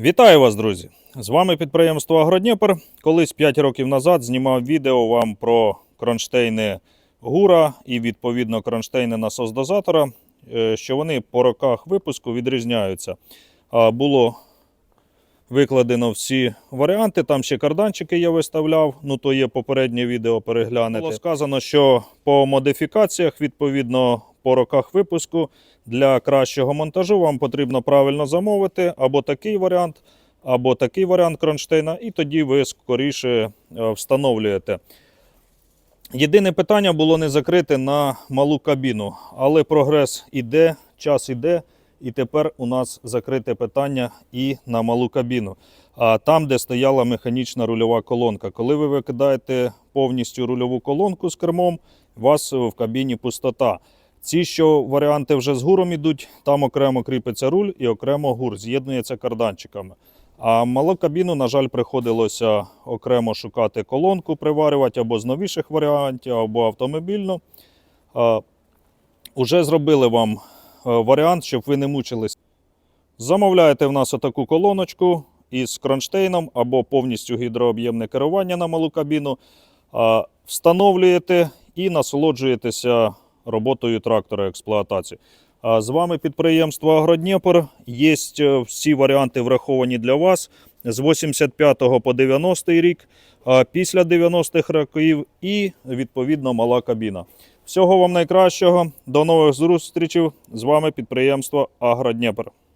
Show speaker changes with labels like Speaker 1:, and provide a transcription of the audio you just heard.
Speaker 1: Вітаю вас, друзі! З вами підприємство Агродніпр. Колись 5 років назад знімав відео вам про кронштейни Гура і відповідно кронштейни насос-дозатора, е, що вони по роках випуску відрізняються. А, Було викладено всі варіанти. Там ще карданчики я виставляв. Ну то є попереднє відео переглянете. Було сказано, що по модифікаціях, відповідно по роках випуску, для кращого монтажу вам потрібно правильно замовити або такий варіант, або такий варіант кронштейна, і тоді ви скоріше е, встановлюєте. Єдине питання було не закрите на малу кабіну, але прогрес іде, час іде, і тепер у нас закрите питання і на малу кабіну. А там, де стояла механічна рульова колонка. Коли ви викидаєте повністю рульову колонку з кермом, у вас в кабіні пустота. Ці, що варіанти вже з гуром ідуть, там окремо кріпиться руль і окремо гур, з'єднується карданчиками. А малу кабіну, на жаль, приходилося окремо шукати колонку, приварювати або з новіших варіантів, або автомобільну. А, Уже зробили вам е, варіант, щоб ви не мучились. Замовляєте в нас отаку колоночку із кронштейном або повністю гідрооб'ємне керування на малу кабіну. Встановлюєте і насолоджуєтеся роботою трактора експлуатації. А З вами підприємство Агродніпр. Є е, всі варіанти враховані для вас з 85 по 90 рік, після 90-х років і відповідно мала кабіна. Всього вам найкращого. До нових зустрічей. З вами підприємство Агродніпр.